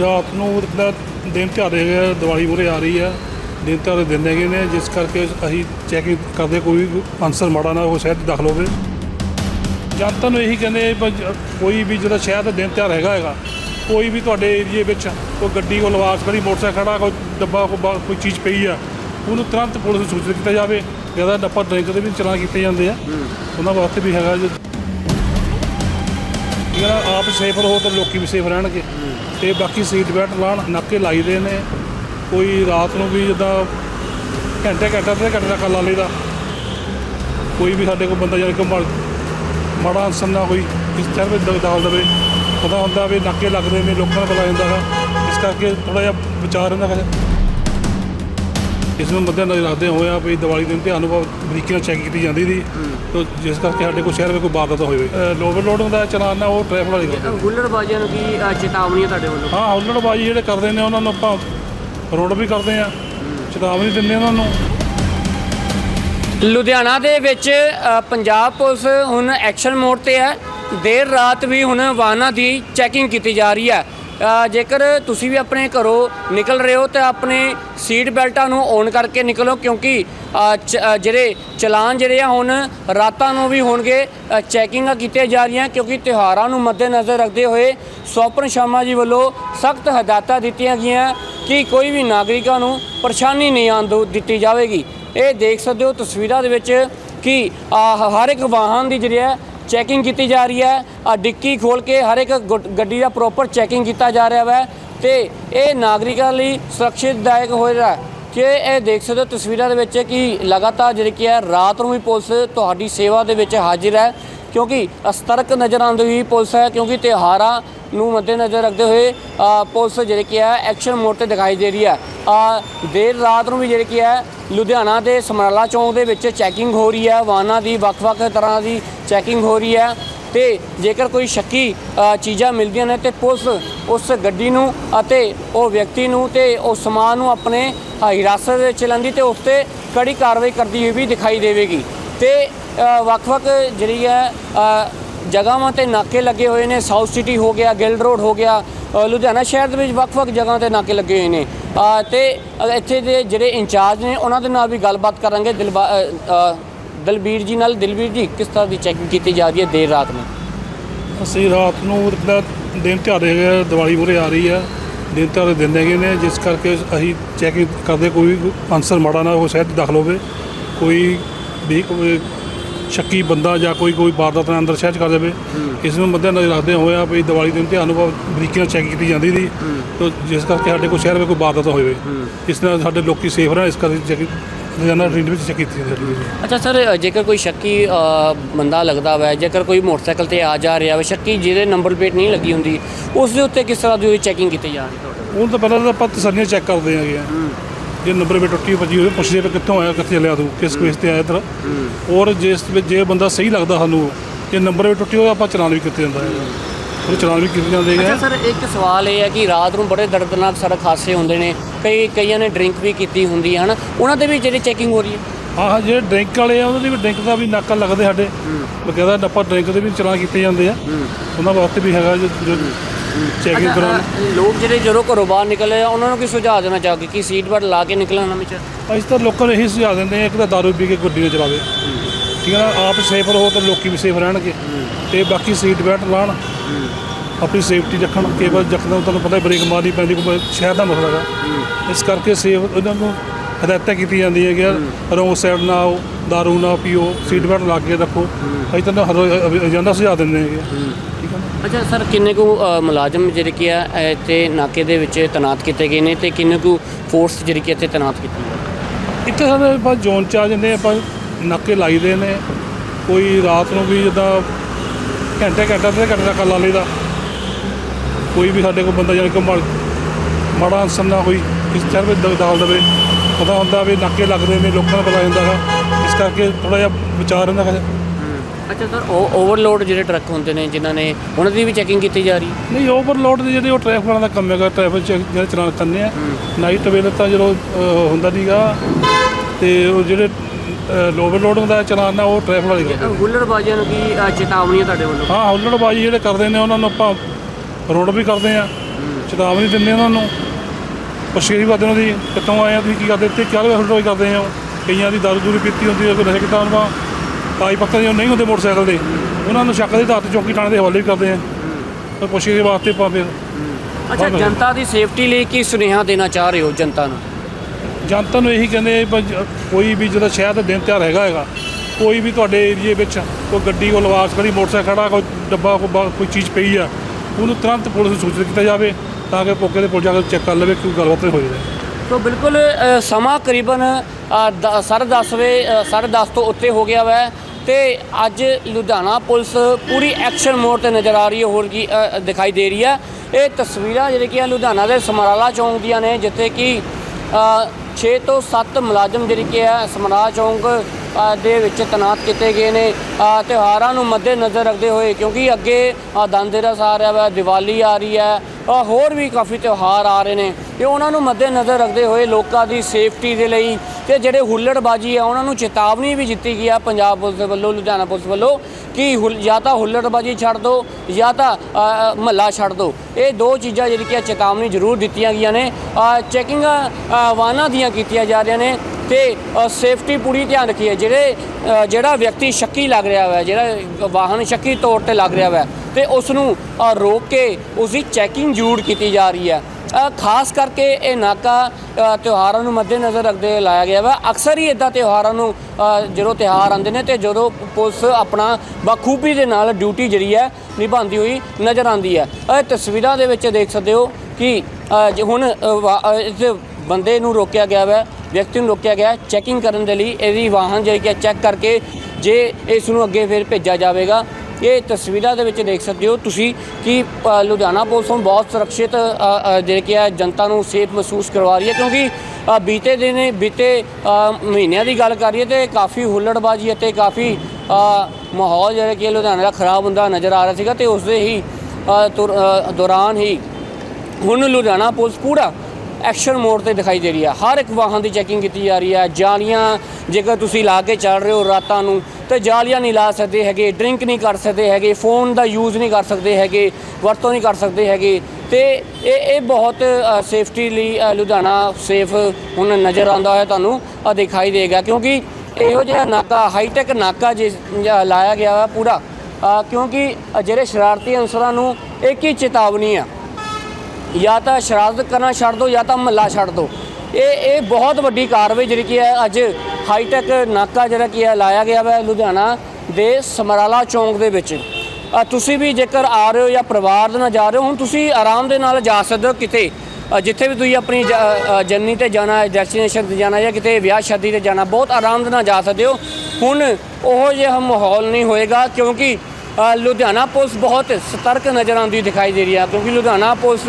ਰਾਤ ਨੂੰ ਜਿਹੜਾ ਦਿਨ ਤਿਉਹਾਰ ਹੈਗਾ ਦੀਵਾਲੀ ਮੂਹਰੇ ਆ ਰਹੀ ਆ। ਦਿਨ ਤਿਉਹਾਰ ਦੇ ਦਿਨ ਹੈਗੇ ਨੇ ਜਿਸ ਕਰਕੇ ਅਸੀਂ ਚੈਕਿੰਗ ਕਰਦੇ ਕੋਈ ਵੀ ਅਨਸਰ ਮਾੜਾ ਨਾ ਉਹ ਸ਼ਹਿਰ 'ਚ ਦਾਖਲ ਹੋਵੇ। ਜਨਤਾ ਨੂੰ ਇਹੀ ਕਹਿੰਦੇ ਵੀ ਜ- ਕੋਈ ਵੀ ਜਿਹੜਾ ਸ਼ਹਿਰ ਦਾ ਦਿਨ ਤਿਉਹਾਰ ਹੈਗਾ ਹੈਗਾ ਕੋਈ ਵੀ ਤੁਹਾਡੇ ਏਰੀਏ ਵਿੱਚ ਕੋਈ ਗੱਡੀ ਕੋਲ ਆਵਾਜ਼ ਖੜੀ ਮੋਟਰਸਾਈਕਲ ਖੜਾ ਕੋਈ ਡੱਬਾ ਕੋਈ ਬਾ- ਕੋਈ ਚੀਜ਼ ਪਈ ਆ ਉਹਨੂੰ ਤੁਰੰਤ ਪੁਲਿਸ ਨੂੰ ਸੂਚਿਤ ਕੀਤਾ ਜਾਵੇ ਜ਼ਿਆਦਾ ਡੱਪਾ ਡਰਿੰਕ ਦੇ ਵੀ ਚਲਾਨ ਕੀਤੇ ਜਾਂਦੇ ਆ। ਉਹਨਾਂ ਵਾਸਤੇ ਵੀ ਹੈਗਾ ਜੀ। ਜਿਹੜਾ ਆਪ ਸੇਫ ਰਹੋ ਤਾਂ ਲੋਕੀ ਵੀ ਸੇਫ ਰਹਿਣਗੇ। ਤੇ ਬਾਕੀ ਸੀਟ ਬੈਲਟ ਲਾਣ ਨਾਕੇ ਲਾਈਦੇ ਨੇ। ਕੋਈ ਰਾਤ ਨੂੰ ਵੀ ਜਿੱਦਾਂ ਘੰਟੇ ਘੰਟਾ ਤੇ ਘੰਟੇ ਦਾ ਕਰ ਲਾ ਲਈਦਾ। ਕੋਈ ਵੀ ਸਾਡੇ ਕੋਲ ਬੰਦਾ ਜਾਨ ਕਿ ਮਾੜਾ ਅਨਸਰ ਨਾ ਹੋਈ, ਇਸ ਤਰ੍ਹਾਂ ਵਿੱਚ ਦ- ਦਾਲ ਦੇਵੇ। ਪਤਾ ਹੁੰਦਾ ਵੀ ਨਾਕੇ ਲੱਗਦੇ ਨੇ, ਲੋਕਾਂ ਨੂੰ ਪਤਾ ਜਾਂਦਾ ਹੈ। ਇਸ ਕਰਕੇ ਥੋੜਾ ਜਿਹਾ ਵਿਚਾਰ ਰਹਿੰਦਾ ਹੈ ਇਸ ਨੂੰ ਮੱਦੇ ਨਜ਼ਰ ਰੱਖਦੇ ਹੋਇਆ ਵੀ ਦੀਵਾਲੀ ਦੇ ਧਿਆਨ ਨੂੰ ਬਰੀਕੀ ਨਾਲ ਚੈੱਕ ਕੀਤੀ ਜਾਂਦੀ ਸੀ ਤੇ ਜਿਸ ਕਰਕੇ ਸਾਡੇ ਕੋਲ ਸ਼ਹਿਰ ਵਿੱਚ ਕੋਈ ਵਾਰਦਾਤ ਹੋਵੇ। ਓਵਰਲੋਡਿੰਗ ਦਾ ਚਲਾਨ ਨਾ ਉਹ ਟ੍ਰੈਫਿਕ ਵਾਲੇ ਕਰਦੇ ਹੁੱਲੜਬਾਜ਼ੀਆਂ ਨੂੰ ਕੀ ਅ, ਚੇਤਾਵਨੀ ਹੈ ਤੁਹਾਡੇ ਵੱਲੋਂ? ਹਾਂ ਹੁੱਲੜਬਾਜ਼ੀ ਜਿਹੜੇ ਕਰਦੇ ਨੇ ਉਹਨਾਂ ਨੂੰ ਆਪਾਂ ਰੋਡ ਵੀ ਕਰਦੇ ਆ ਚੇਤਾਵਨੀ ਦਿੰਦੇ ਉਹਨਾਂ ਨੂੰ। ਲੁਧਿਆਣਾ ਦੇ ਵਿੱਚ ਅ, ਪੰਜਾਬ ਪੁਲਿਸ ਹੁਣ ਐਕਸ਼ਨ ਮੋਡ ਤੇ ਹੈ। ਦੇਰ ਰਾਤ ਵੀ ਹੁਣ ਵਾਹਨਾਂ ਦੀ ਚੈਕਿੰਗ ਕੀਤੀ ਜਾ ਰਹੀ ਹੈ। ਜੇਕਰ ਤੁਸੀਂ ਵੀ ਆਪਣੇ ਘਰੋਂ ਨਿਕਲ ਰਹੇ ਹੋ ਤਾਂ ਆਪਣੇ ਸੀਟ ਬੈਲਟਾਂ ਨੂੰ ਔਨ ਕਰਕੇ ਨਿਕਲੋ ਕਿਉਂਕਿ ਚ- ਜਿਹੜੇ ਚਲਾਨ ਜਿਹੜੇ ਆ ਹੁਣ ਰਾਤਾਂ ਨੂੰ ਵੀ ਹੋਣਗੇ ਚੈਕਿੰਗਾਂ ਕੀਤੀਆਂ ਜਾ ਰਹੀਆਂ ਕਿਉਂਕਿ ਤਿਉਹਾਰਾਂ ਨੂੰ ਮੱਦੇਨਜ਼ਰ ਰੱਖਦੇ ਹੋਏ ਸੋਪਨ ਸ਼ਰਮਾ ਜੀ ਵੱਲੋਂ ਸਖਤ ਹਦਾਇਤਾਂ ਦਿੱਤੀਆਂ ਗਈਆਂ ਕਿ ਕੋਈ ਵੀ ਨਾਗਰਿਕਾਂ ਨੂੰ ਪਰੇਸ਼ਾਨੀ ਨਹੀਂ ਆਉਣ ਦਿੱਤੀ ਜਾਵੇਗੀ। ਇਹ ਦੇਖ ਸਕਦੇ ਹੋ ਤਸਵੀਰਾਂ ਦੇ ਵਿੱਚ ਕਿ ਹਰ ਇੱਕ ਵਾਹਨ ਦੀ ਜਿਹੜੀ ਹੈ ਚੈਕਿੰਗ ਕੀਤੀ ਜਾ ਰਹੀ ਹੈ। ਆ ਡਿੱਕੀ ਖੋਲ ਕੇ ਹਰ ਇੱਕ ਗੱਡੀ ਦਾ ਪ੍ਰੋਪਰ ਚੈਕਿੰਗ ਕੀਤਾ ਜਾ ਰਿਹਾ ਹੈ ਤੇ ਇਹ ਨਾਗਰਿਕਾਂ ਲਈ ਸੁਰੱਖਿਅਤਦਾਇਕ ਹੋ ਰਿਹਾ ਕਿ ਇਹ ਦੇਖ ਸਕਦੇ ਹੋ ਤਸਵੀਰਾਂ ਦੇ ਵਿੱਚ ਕਿ ਲਗਾਤਾਰ ਜਿਹੜੀ ਕਿ ਹੈ, ਰਾਤ ਨੂੰ ਵੀ ਪੁਲਿਸ ਤੁਹਾਡੀ ਸੇਵਾ ਦੇ ਵਿੱਚ ਹਾਜ਼ਰ ਹੈ। ਕਿਉਂਕਿ ਸਤਰਕ ਨਜ਼ਰ ਆਉਂਦੀ ਹੋਈ ਪੁਲਿਸ ਹੈ, ਕਿਉਂਕਿ ਤਿਉਹਾਰਾਂ ਨੂੰ ਮੱਦੇਨਜ਼ਰ ਰੱਖਦੇ ਹੋਏ ਪੁਲਿਸ ਜਿਹੜੀ ਕਿ ਹੈ, ਐਕਸ਼ਨ ਮੋਡ ਤੇ ਦਿਖਾਈ ਦੇ ਰਹੀ ਹੈ। ਦੇਰ ਰਾਤ ਨੂੰ ਵੀ ਜਿਹੜੀ ਕਿ ਹੈ, ਲੁਧਿਆਣਾ ਦੇ ਸਮਰਾਲਾ ਚੌਂਕ ਦੇ ਵਿੱਚ ਚੈਕਿੰਗ ਹੋ ਰਹੀ ਹੈ। ਵਾਹਨਾਂ ਦੀ ਵੱਖ-ਵੱਖ ਤਰ੍ਹਾਂ ਦੀ ਚੈਕਿੰਗ ਹੋ ਰਹੀ ਹੈ ਤੇ ਜੇਕਰ ਕੋਈ ਸ਼ੱਕੀ ਚੀਜ਼ਾਂ ਮਿਲਦੀਆਂ ਨੇ ਤੇ ਪੁਲਿਸ ਉਸ ਗੱਡੀ ਨੂੰ ਅਤੇ ਉਹ ਵਿਅਕਤੀ ਨੂੰ ਤੇ ਉਸ ਸਮਾਨ ਨੂੰ ਆਪਣੇ ਹਿਰਾਸਤ ਵਿੱਚ ਲੈਂਦੀ ਤੇ ਉਸ ਤੇ ਕੜੀ ਕਾਰਵਾਈ ਕਰਦੀ ਹੋਈ ਵੀ ਦਿਖਾਈ ਦੇਵੇਗੀ। ਤੇ ਵੱਖ-ਵੱਖ ਜਿਹੜੀ ਹੈ ਜਗ੍ਹਾਵਾਂ ਤੇ ਨਾਕੇ ਲੱਗੇ ਹੋਏ ਨੇ। ਸਾਊਥ ਸਿਟੀ ਹੋ ਗਿਆ ਗਿਲ ਰੋਡ ਹੋ ਗਿਆ ਲੁਧਿਆਣਾ ਸ਼ਹਿਰ ਦੇ ਵਿੱਚ ਵੱਖ-ਵੱਖ ਜਗ੍ਹਾ ਤੇ ਨਾਕੇ ਲੱਗੇ ਹੋਏ ਨੇ। ਅ, ਤੇ ਇੱਥੇ ਦੇ ਜਿਹੜੇ ਇੰਚਾਰਜ ਨੇ ਉਹਨਾਂ ਦੇ ਨਾਲ ਵੀ ਗੱਲਬਾਤ ਕਰਾਂਗੇ। ਦਿਲਬਾ ਦਲਬੀਰ ਜੀ ਨਾਲ। ਦਿਲਬੀਰ ਜੀ ਕਿਸ ਤਰ੍ਹਾਂ ਦੀ ਚੈਕਿੰਗ ਕੀਤੀ ਜਾ ਰਹੀ ਹੈ ਦੇਰ ਰਾਤ ਨੂੰ? ਅਸੀਂ ਰਾਤ ਨੂੰ ਜਿਹੜਾ ਦਿਨ ਤਿਉਹਾਰ ਹੈਗਾ ਦੀਵਾਲੀ ਪੂਰੇ ਆ ਰਹੀ ਹੈ। ਦਿਨ ਤਿਉਹਾਰ ਦੇ ਦਿਨ ਹੈਗੇ ਨੇ ਜਿਸ ਕਰਕੇ ਅਸੀਂ ਚੈਕਿੰਗ ਕਰਦੇ ਕੋਈ ਵੀ ਅਨਸਰ ਮਾੜਾ ਨਾ ਉਹ ਸ਼ਹਿਰ 'ਚ ਦਾਖਲ ਹੋਵੇ। ਕੋਈ ਵੀ ਸ਼ੱਕੀ ਬੰਦਾ ਜਾਂ ਕੋਈ ਕੋਈ ਵਾਰਦਾਤ ਨਾਲ ਅੰਦਰ ਸ਼ਹਿਰ 'ਚ ਕਰ ਜਾਵੇ ਇਸ ਨੂੰ ਮੱਦੇ ਨਜ਼ਰ ਰੱਖਦੇ ਹੋਇਆ ਵੀ ਦੀਵਾਲੀ ਦੇ ਧਿਆਨ ਨੂੰ ਬਰੀਕੀ ਨਾਲ ਚੈੱਕ ਕੀਤੀ ਜਾਂਦੀ ਸੀ। ਤੇ ਜਿਸ ਕਰਕੇ ਸਾਡੇ ਕੋਲ ਸ਼ਹਿਰ ਵਿੱਚ ਕੋਈ ਵਾਰਦਾਤ ਹੋਵੇ। ਇਸ ਨਾਲ ਸਾਡੇ ਲੋਕੀ ਸੇਫ ਰਹਿਣ ਇਸ ਕਰਕੇ ਰੋਜ਼ਾਨਾ ਰੂਟੀਨ ਵਿੱਚ ਚੈੱਕ ਕੀਤੀ ਜਾਂਦੀ ਹੈ। ਅੱਛਾ ਸਰ ਜੇਕਰ ਕੋਈ ਸ਼ੱਕੀ ਬੰਦਾ ਲੱਗਦਾ ਵਾ ਜੇਕਰ ਕੋਈ ਮੋਟਰਸਾਈਕਲ ਤੇ ਆ ਜਾ ਰਿਹਾ ਵਾ ਸ਼ੱਕੀ ਜਿਹਦੇ ਨੰਬਰ ਪਲੇਟ ਨਹੀਂ ਲੱਗੀ ਹੁੰਦੀ ਉਸ ਦੇ ਉੱਤੇ ਕਿਸ ਤਰ੍ਹਾਂ ਦੀ ਚੈਕਿੰਗ ਕੀਤੀ ਜਾ ਰਹੀ ਤੁਹਾਡੇ? ਉਹ ਤਾਂ ਪਹਿਲਾਂ ਤਾਂ ਆਪਾਂ ਤਸੱਲੀਆਂ ਚੈੱਕ ਕਰਦੇ ਹੈਗੇ ਆ। ਜੇ ਨੰਬਰ ਵੀ ਟੁੱਟੀ ਭੱਜੀ ਹੋਵੇ ਪੁੱਛਦੇ ਵੀ ਕਿੱਥੋਂ ਆਇਆ ਕਿੱਥੇ ਚੱਲਿਆ ਤੂੰ ਕਿਸ ਕੇਸ ਤੇ ਆਇਆ ਇੱਧਰ ਔਰ ਜਿਸ ਵਿੱਚ ਜੇ ਬੰਦਾ ਸਹੀ ਲੱਗਦਾ ਸਾਨੂੰ ਜੇ ਨੰਬਰ ਵੀ ਟੁੱਟੀ ਹੋਵੇ ਆਪਾਂ ਚਲਾਨ ਵੀ ਕੀਤੇ ਜਾਂਦਾ ਹੈ। ਉਹ ਚਲਾਨ ਵੀ ਕੀਤੇ ਜਾਂਦੇ ਅੱਛਾ ਹੈਗੇ ਸਰ ਇੱਕ ਸਵਾਲ ਇਹ ਹੈ ਕਿ ਰਾਤ ਨੂੰ ਬੜੇ ਦਰਦਨਾਕ ਸੜਕ ਹਾਦਸੇ ਹੁੰਦੇ ਨੇ। ਕਈ ਕਈਆਂ ਨੇ ਡਰਿੰਕ ਵੀ ਕੀਤੀ ਹੁੰਦੀ ਹੈ ਹਨਾ? ਉਹਨਾਂ ਦੇ ਵੀ ਜਿਹੜੀ ਚੈਕਿੰਗ ਹੋ ਰਹੀ ਹੈ? ਹਾਂ ਹਾਂ ਜਿਹੜੇ ਡਰਿੰਕ ਵਾਲੇ ਆ ਉਹਨਾਂ ਦੀ ਵੀ ਡਰਿੰਕ ਦਾ ਵੀ ਨਾਕਾ ਲੱਗਦੇ ਸਾਡੇ। ਬਕਾਇਦਾ ਆਪਾਂ ਡਰਿੰਕ ਦੇ ਵੀ ਚਲਾਨ ਕੀਤੇ ਜਾਂਦੇ ਆ। ਉਹਨਾਂ ਵਾਸਤੇ ਵੀ ਹੈਗਾ ਜੋ ਚੈਕਿੰਗ ਦੌਰਾਨ ਲੋਕ ਜਿਹੜੇ ਜਦੋਂ ਘਰੋਂ ਬਾਹਰ ਨਿਕਲੇ ਆ, ਉਹਨਾਂ ਨੂੰ ਕੀ ਸੁਝਾਅ ਦੇਣਾ ਚਾਹੋਗੇ? ਕਿ ਸੀਟ ਬੈਲਟ ਲਾ ਕੇ ਨਿਕਲਣਾ ਵਿੱਚ ਅਸੀਂ ਤਾਂ ਲੋਕਾਂ ਨੂੰ ਇਹੀ ਸੁਝਾਅ ਦਿੰਦੇ ਆ ਇੱਕ ਤਾਂ ਦਾਰੂ ਪੀ ਕੇ ਗੱਡੀ ਨਾ ਚਲਾਵੇ। ਠੀਕ ਹੈ ਨਾ ਆਪ ਸੇਫ ਰਹੋ ਤਾਂ ਲੋਕੀ ਵੀ ਸੇਫ ਰਹਿਣਗੇ। ਤੇ ਬਾਕੀ ਸੀਟ ਬੈਲਟ ਲਾਣ ਆਪਣੀ ਸੇਫਟੀ ਰੱਖਣ ਕੇਵਲ ਜਕਦਮ ਤੁਹਾਨੂੰ ਪਤਾ ਬ੍ਰੇਕ ਮਾਰਨੀ ਪੈਂਦੀ ਕੋਈ ਸ਼ਹਿਰ ਦਾ ਮਸਲਾ ਹੈਗਾ। ਇਸ ਕਰਕੇ ਸੇਫ ਉਹਨਾਂ ਨੂੰ ਹਦਾਇਤਾਂ ਕੀਤੀ ਜਾਂਦੀਆਂ ਕਿ ਰੋਂਗ ਸਾਈਡ ਨਾ ਆਓ ਦਾਰੂ ਨਾ ਪੀਓ ਸੀਟ ਬੈਲਟ ਲਾ ਕੇ ਰੱਖੋ। ਅਸੀਂ ਤਾਂ ਹਰ ਰੋਜ਼ ਏਜੰਡਾ ਸੁਝਾਅ ਦਿੰਦੇ ਹੈਗੇ ਠੀਕ ਹੈ ਨਾ? ਅੱਛਾ ਸਰ ਕਿੰਨੇ ਕੁ ਮੁਲਾਜ਼ਮ ਜਿਹੜੇ ਕੀ ਆ ਇੱਥੇ ਨਾਕੇ ਦੇ ਵਿੱਚ ਤੈਨਾਤ ਕੀਤੇ ਗਏ ਨੇ ਤੇ ਕਿੰਨੇ ਕੁ ਫੋਰਸ ਜਿਹੜੀ ਕਿ ਇੱਥੇ ਤੈਨਾਤ ਕੀਤੀ ਹੈ ਇੱਥੇ ਸਾਡੇ ਆਪਾਂ ਜ਼ੋਨ ਚ ਆ ਜਾਂਦੇ ਆਪਾਂ ਨਾਕੇ ਲਾਈਦੇ ਨੇ। ਕੋਈ ਰਾਤ ਨੂੰ ਵੀ ਜਿੱਦਾਂ ਘੰਟੇ ਘੰਟਾ ਤੇ ਘੰਟੇ ਦਾ ਕਰ ਲਾ ਲਈਦਾ। ਕੋਈ ਵੀ ਸਾਡੇ ਕੋਲ ਬੰਦਾ ਜਾਨ ਕਿ ਮਾੜਾ ਅਨਸਰ ਨਾ ਕੋਈ ਇਸ ਸ਼ਹਿਰ ਵਿੱਚ ਦ- ਦਾਲ ਦੇਵੇ। ਪਤਾ ਹੁੰਦਾ ਵੀ ਨਾਕੇ ਲੱਗਦੇ ਨੇ ਲੋਕਾਂ ਨੂੰ ਪਤਾ ਜਾਂਦਾ ਹੈ ਇਸ ਕਰਕੇ ਥੋੜਾ ਜਿਹਾ ਵਿਚਾਰ ਰਹਿੰਦਾ ਹੈ। ਅੱਛਾ ਸਰ ਉਹ ਓਵਰਲੋਡ ਜਿਹੜੇ ਟਰੱਕ ਹੁੰਦੇ ਨੇ ਜਿਨ੍ਹਾਂ ਨੇ ਉਹਨਾਂ ਦੀ ਵੀ ਚੈਕਿੰਗ ਕੀਤੀ ਜਾ ਰਹੀ? ਨਹੀਂ ਓਵਰਲੋਡ ਦੇ ਜਿਹੜੇ ਉਹ ਟ੍ਰੈਫਿਕ ਵਾਲਿਆਂ ਦਾ ਕੰਮ ਹੈਗਾ ਟ੍ਰੈਫਿਕ ਚ ਜਿਹੜੇ ਚਲਾਨ ਕਰਨੇ ਆ। ਨਾਈਟ ਵੇਲੇ ਤਾਂ ਜਦੋਂ ਹੁੰਦਾ ਨਹੀਂਗਾ ਤੇ ਉਹ ਜਿਹੜੇ ਓਵਰਲੋਡਿੰਗ ਦਾ ਚਲਾਨ ਉਹ ਟ੍ਰੈਫਿਕ ਵਾਲੇ ਕਰਦੇ ਹੁੱਲੜਬਾਜ਼ੀਆਂ ਨੂੰ ਕੀ ਚੇਤਾਵਨੀ ਤੁਹਾਡੇ ਵੱਲੋਂ? ਹਾਂ ਹੁੱਲੜਬਾਜੀ ਜਿਹੜੇ ਕਰਦੇ ਨੇ ਉਹਨਾਂ ਨੂੰ ਆਪਾਂ ਰੋਡ ਵੀ ਕਰਦੇ ਆ। ਚੇਤਾਵਨੀ ਦਿੰਦੇ ਉਹਨਾਂ ਨੂੰ। ਪਛੇਰੀ ਵਾਦੇ ਉਹਨਾਂ ਦੀ ਕਿੱਥੋਂ ਆਏ ਆ ਤੁਸੀਂ ਕੀ ਕਰਦੇ ਇੱਥੇ ਕਿਹੜੇ ਹੁਲੜੋਈ ਕਰਦੇ ਹੋ? ਕਈਆਂ ਦੀ ਦਾਰੂ ਦੂਰੀ ਪੀਤੀ ਹੁੰਦੀ ਹੈ ਕੋਈ ਨਸ਼ਾ ਕੀਤਾ ਹੁੰਦਾ ਕਾਈ ਪੱਤਰ ਜੋ ਨਹੀਂ ਹੁੰਦੇ ਮੋਟਰਸਾਈਕਲ ਦੇ ਉਹਨਾਂ ਨੂੰ ਸ਼ੱਕ ਦੇ ਆਧਾਰ ਤੇ ਚੌਕੀ ਥਾਣੇ ਦੇ ਹਵਾਲੇ ਵੀ ਕਰਦੇ ਆ। ਪਰ ਪੁੱਛਗਿੱਛ ਵਾਸਤੇ ਫਿਰ ਅੱਛਾ ਜਨਤਾ ਦੀ ਸੇਫਟੀ ਲਈ ਕੀ ਸੁਨੇਹਾ ਦੇਣਾ ਚਾਹ ਰਹੇ ਹੋ ਜਨਤਾ ਨੂੰ? ਜਨਤਾ ਨੂੰ ਇਹੀ ਕਹਿੰਦੇ ਕੋਈ ਵੀ ਜਦੋਂ ਸ਼ਹਿਰ ਦਾ ਦਿਨ ਤਿਉਹਾਰ ਹੈਗਾ ਹੈਗਾ ਕੋਈ ਵੀ ਤੁਹਾਡੇ ਏਰੀਏ ਵਿੱਚ ਕੋਈ ਗੱਡੀ ਕੋਲ ਲਵਾਸ ਖੜੀ ਮੋਟਰਸਾਈਕਲ ਖੜਾ ਕੋਈ ਡੱਬਾ ਕੋਈ ਚੀਜ਼ ਪਈ ਆ ਉਹਨੂੰ ਤੁਰੰਤ ਪੁਲਿਸ ਨੂੰ ਸੂਚਿਤ ਕੀਤਾ ਜਾਵੇ। ਤਾਂ ਕਿ ਮੌਕੇ ਤੇ ਪੁਲਿਸ ਜਾ ਕੇ ਚੈੱਕ ਕਰ ਲਵੇ ਕੋਈ ਗੱਲਬਾਤ ਨਹੀਂ ਹੋਈ ਰਹੇ ਤੋ ਬਿਲਕੁਲ ਅ, ਸਮਾਂ ਕਰੀਬਨ ਅ, ਦ- ਸਾਢੇ ਦਸ ਵਜੇ ਅ, ਸਾਢੇ ਦਸ ਤੋਂ ਉੱਤੇ ਹੋ ਗਿਆ ਵੈ। ਤੇ ਅੱਜ ਲੁਧਿਆਣਾ ਪੁਲਿਸ ਪੂਰੀ ਐਕਸ਼ਨ ਮੋਡ ਤੇ ਨਜ਼ਰ ਆ ਰਹੀ ਹੈ ਹੋਰ ਕੀ ਅ, ਦਿਖਾਈ ਦੇ ਰਹੀ ਹੈ। ਇਹ ਤਸਵੀਰਾਂ ਜਿਹੜੇ ਕਿ ਆ ਲੁਧਿਆਣਾ ਦੇ ਸਮਰਾਲਾ ਚੌਂਕ ਦੀਆਂ ਨੇ ਜਿੱਥੇ ਕਿ 6 ਤੋਂ 7 ਮੁਲਾਜ਼ਮ ਜਿਹੜੇ ਕਿ ਆ ਸਮਰਾਲਾ ਚੌਂਕ ਦੇ ਵਿੱਚ ਤੈਨਾਤ ਕੀਤੇ ਗਏ ਨੇ। ਤਿਉਹਾਰਾਂ ਨੂੰ ਮੱਦੇ ਨਜ਼ਰ ਰੱਖਦੇ ਹੋਏ ਕਿਉਂਕਿ ਅੱਗੇ ਅ, ਦੰਦੇਰਸ ਆ ਰਿਹਾ ਵਾ ਦੀਵਾਲੀ ਆ ਰਹੀ ਹੈ। ਹੋਰ ਵੀ ਕਾਫੀ ਤਿਉਹਾਰ ਆ ਰਹੇ ਨੇ। ਤੇ ਉਹਨਾਂ ਨੂੰ ਮੱਦੇ ਨਜ਼ਰ ਰੱਖਦੇ ਹੋਏ ਲੋਕਾਂ ਦੀ ਸੇਫਟੀ ਦੇ ਲਈ ਤੇ ਜਿਹੜੇ ਹੁੱਲੜਬਾਜੀ ਆ ਉਹਨਾਂ ਨੂੰ ਚੇਤਾਵਨੀ ਵੀ ਦਿੱਤੀ ਗਈ ਆ ਪੰਜਾਬ ਪੁਲਿਸ ਦੇ ਵੱਲੋਂ ਲੁਧਿਆਣਾ ਪੁਲਿਸ ਵੱਲੋਂ ਕਿ ਹੁੱਲ- ਜਾਂ ਤਾਂ ਹੁੱਲੜਬਾਜੀ ਛੱਡ ਦਿਓ ਜਾਂ ਤਾਂ ਮਹੱਲਾ ਛੱਡ ਦਿਓ ਇਹ ਦੋ ਚੀਜ਼ਾਂ ਜਿਹੜੀਆਂ ਚੇਤਾਵਨੀ ਜ਼ਰੂਰ ਦਿੱਤੀਆਂ ਗਈਆਂ ਨੇ। ਚੈਕਿੰਗ ਵਾਹਨਾਂ ਦੀਆਂ ਕੀਤੀਆਂ ਜਾ ਰਹੀਆਂ ਨੇ। ਤੇ ਸੇਫਟੀ ਪੂਰੀ ਧਿਆਨ ਰੱਖੀਏ। ਜਿਹੜੇ ਜਿਹੜਾ ਵਿਅਕਤੀ ਸ਼ੱਕੀ ਲੱਗ ਰਿਹਾ ਹੈ ਜਿਹੜਾ ਵਾਹਨ ਸ਼ੱਕੀ ਤੌਰ ਤੇ ਲੱਗ ਰਿਹਾ ਹੈ ਤੇ ਉਸ ਨੂੰ ਰੋਕ ਕੇ ਉਸ ਦੀ ਚੈਕਿੰਗ ਜ਼ਰੂਰ ਕੀਤੀ ਜਾ ਰਹੀ ਹੈ। ਖਾਸ ਕਰਕੇ ਇਹ ਨਾਕਾ ਤਿਉਹਾਰਾਂ ਨੂੰ ਮੱਦੇਨਜ਼ਰ ਰੱਖਦੇ ਲਾਇਆ ਗਿਆ ਵਾ। ਅਕਸਰ ਹੀ ਇਦਾਂ ਤਿਉਹਾਰਾਂ ਨੂੰ ਜਦੋਂ ਤਿਉਹਾਰ ਆਉਂਦੇ ਨੇ ਤੇ ਜਦੋਂ ਪੁਲਿਸ ਆਪਣਾ ਬਖੂਬੀ ਦੇ ਨਾਲ ਡਿਊਟੀ ਜਿਹੜੀ ਹੈ, ਨਿਭਾਉਂਦੀ ਹੋਈ ਨਜ਼ਰ ਆਉਂਦੀ ਹੈ। ਇਹ ਤਸਵੀਰਾਂ ਦੇ ਵਿੱਚ ਦੇਖ ਸਕਦੇ ਹੋ ਕਿ ਹੁਣ ਬੰਦੇ ਨੂੰ ਰੋਕਿਆ ਗਿਆ ਵਾ ਵਿਅਕਤੀ ਨੂੰ ਰੋਕਿਆ ਗਿਆ। ਚੈਕਿੰਗ ਕਰਨ ਦੇ ਲਈ ਇਹਦੀ ਵਾਹਨ ਜਿਹੜੀ ਕਿ ਚੈੱਕ ਕਰਕੇ ਜੇ ਇਸ ਨੂੰ ਅੱਗੇ ਫਿਰ ਭੇਜਿਆ ਜਾਵੇਗਾ। ਇਹ ਤਸਵੀਰਾਂ ਦੇ ਵਿੱਚ ਦੇਖ ਸਕਦੇ ਹੋ ਤੁਸੀਂ ਕਿ ਲੁਧਿਆਣਾ ਪੁਲਿਸ ਹੁਣ ਬਹੁਤ ਸੁਰੱਖਿਅਤ ਅ, ਜਿਹੜੇ ਕਿ ਹੈ ਜਨਤਾ ਨੂੰ ਸੇਫ ਮਹਿਸੂਸ ਕਰਵਾ ਰਹੀ ਹੈ। ਕਿਉਂਕਿ ਬੀਤੇ ਦਿਨ ਬੀਤੇ ਮਹੀਨਿਆਂ ਦੀ ਗੱਲ ਕਰੀਏ ਤੇ ਕਾਫੀ ਹੁੱਲੜਬਾਜੀ ਅਤੇ ਕਾਫੀ ਮਾਹੌਲ ਜਿਹੜਾ ਕਿ ਲੁਧਿਆਣਾ ਦਾ ਖਰਾਬ ਹੁੰਦਾ ਨਜ਼ਰ ਆ ਰਿਹਾ ਸੀਗਾ ਤੇ ਉਸ ਦੇ ਹੀ ਅ, ਦੌਰਾਨ ਹੀ ਹੁਣ ਲੁਧਿਆਣਾ ਪੁਲਿਸ ਪੂਰਾ ਐਕਸ਼ਨ ਮੋਡ ਤੇ ਦਿਖਾਈ ਦੇ ਰਹੀ ਹੈ ਹਰ ਇੱਕ ਵਾਹਨ ਦੀ ਚੈਕਿੰਗ ਕੀਤੀ ਜਾ ਰਹੀ ਹੈ ਜਾਲੀਆਂ ਜੇਕਰ ਤੁਸੀਂ ਲਾ ਕੇ ਚੱਲ ਰਹੇ ਹੋ ਰਾਤਾਂ ਨੂੰ ਤੇ ਜਾਲੀਆਂ ਨਹੀਂ ਲਾ ਸਕਦੇ ਹੈਗੇ ਡਰਿੰਕ ਨਹੀਂ ਕਰ ਸਕਦੇ ਹੈਗੇ ਫੋਨ ਦਾ ਯੂਜ਼ ਨਹੀਂ ਕਰ ਸਕਦੇ ਹੈਗੇ ਵਰਤੋਂ ਨਹੀਂ ਕਰ ਸਕਦੇ ਹੈਗੇ। ਤੇ ਇਹ ਇਹ ਬਹੁਤ ਸੇਫਟੀ ਲਈ ਲੁਧਿਆਣਾ ਸੇਫ ਹੁਣ ਨਜ਼ਰ ਆਉਂਦਾ ਹੋਇਆ ਤੁਹਾਨੂੰ ਅ, ਦਿਖਾਈ ਦੇਗਾ। ਕਿਉਂਕਿ ਇਹੋ ਜਿਹਾ ਨਾਕਾ ਹਾਈਟੈਕ ਨਾਕਾ ਜਿਸ ਲਾਇਆ ਗਿਆ ਵਾ ਪੂਰਾ ਕਿਉਂਕਿ ਜਿਹੜੇ ਸ਼ਰਾਰਤੀ ਅਨਸਰਾਂ ਨੂੰ ਇੱਕ ਹੀ ਚੇਤਾਵਨੀ ਆ। ਜਾਂ ਤਾਂ ਸ਼ਰਾਰਤ ਕਰਨਾ ਛੱਡ ਦਿਓ ਜਾਂ ਤਾਂ ਮਹੱਲਾ ਛੱਡ ਦਿਓ ਇਹ ਇਹ ਬਹੁਤ ਵੱਡੀ ਕਾਰਵਾਈ ਜਿਹੜੀ ਕੀ ਹੈ, ਅੱਜ ਹਾਈਟੈਕ ਨਾਕਾ ਜਿਹੜਾ ਕੀ ਹੈ, ਲਾਇਆ ਗਿਆ ਵਾ ਲੁਧਿਆਣਾ ਦੇ ਸਮਰਾਲਾ ਚੌਂਕ ਦੇ ਵਿੱਚ। ਤੁਸੀਂ ਵੀ ਜੇਕਰ ਆ ਰਹੇ ਹੋ ਜਾਂ ਪਰਿਵਾਰ ਦੇ ਨਾਲ ਜਾ ਰਹੇ ਹੋ, ਹੁਣ ਤੁਸੀਂ ਆਰਾਮ ਦੇ ਨਾਲ ਜਾ ਸਕਦੇ ਹੋ ਕਿਤੇ। ਜਿੱਥੇ ਵੀ ਤੁਸੀਂ ਆਪਣੀ ਜ- ਜਰਨੀ ਤੇ ਜਾਣਾ ਹੈ ਡੈਸਟੀਨੇਸ਼ਨ ਤੇ ਜਾਣਾ ਜਾਂ ਕਿਤੇ ਵਿਆਹ ਸ਼ਾਦੀ ਤੇ ਜਾਣਾ, ਬਹੁਤ ਆਰਾਮ ਦੇ ਨਾਲ ਜਾ ਸਕਦੇ ਹੋ। ਹੁਣ ਉਹ ਜਿਹਾ ਮਾਹੌਲ ਨਹੀਂ ਹੋਏਗਾ ਕਿਉਂਕਿ ਲੁਧਿਆਣਾ ਪੁਲਿਸ ਬਹੁਤ ਸਤਰਕ ਨਜ਼ਰ ਆਉਂਦੀ ਦਿਖਾਈ ਦੇ ਰਹੀ ਹੈ, ਕਿਉਂਕਿ ਲੁਧਿਆਣਾ ਪੁਲਿਸ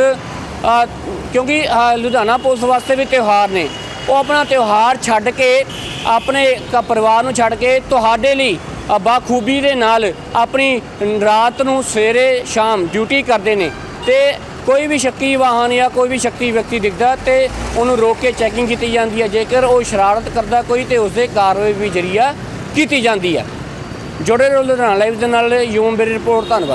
ਕਿਉਂਕਿ ਲੁਧਿਆਣਾ ਪੁਲਿਸ ਵਾਸਤੇ ਵੀ ਤਿਉਹਾਰ ਨੇ। ਉਹ ਆਪਣਾ ਤਿਉਹਾਰ ਛੱਡ ਕੇ, ਆਪਣੇ ਕ- ਪਰਿਵਾਰ ਨੂੰ ਛੱਡ ਕੇ ਤੁਹਾਡੇ ਲਈ ਬਾਖੂਬੀ ਦੇ ਨਾਲ ਆਪਣੀ ਰਾਤ ਨੂੰ ਸਵੇਰੇ ਸ਼ਾਮ ਡਿਊਟੀ ਕਰਦੇ ਨੇ। ਤੇ ਕੋਈ ਵੀ ਸ਼ੱਕੀ ਵਾਹਨ ਜਾਂ ਕੋਈ ਵੀ ਸ਼ੱਕੀ ਵਿਅਕਤੀ ਦਿਖਦਾ ਤੇ ਉਹਨੂੰ ਰੋਕ ਕੇ ਚੈਕਿੰਗ ਕੀਤੀ ਜਾਂਦੀ ਹੈ। ਜੇਕਰ ਉਹ ਸ਼ਰਾਰਤ ਕਰਦਾ ਕੋਈ ਤੇ ਉਸ ਦੇ ਕਾਰਵਾਈ ਵੀ ਜਰੀਆ ਕੀਤੀ ਜਾਂਦੀ ਹੈ। ਜੁੜੇ ਰਹੋ ਲੁਧਿਆਣਾ ਲਾਈਵ ਦੇ ਨਾਲ, ਯੂਮ ਬੇਰੀ ਰਿਪੋਰਟ ਧੰਨਵਾਦ।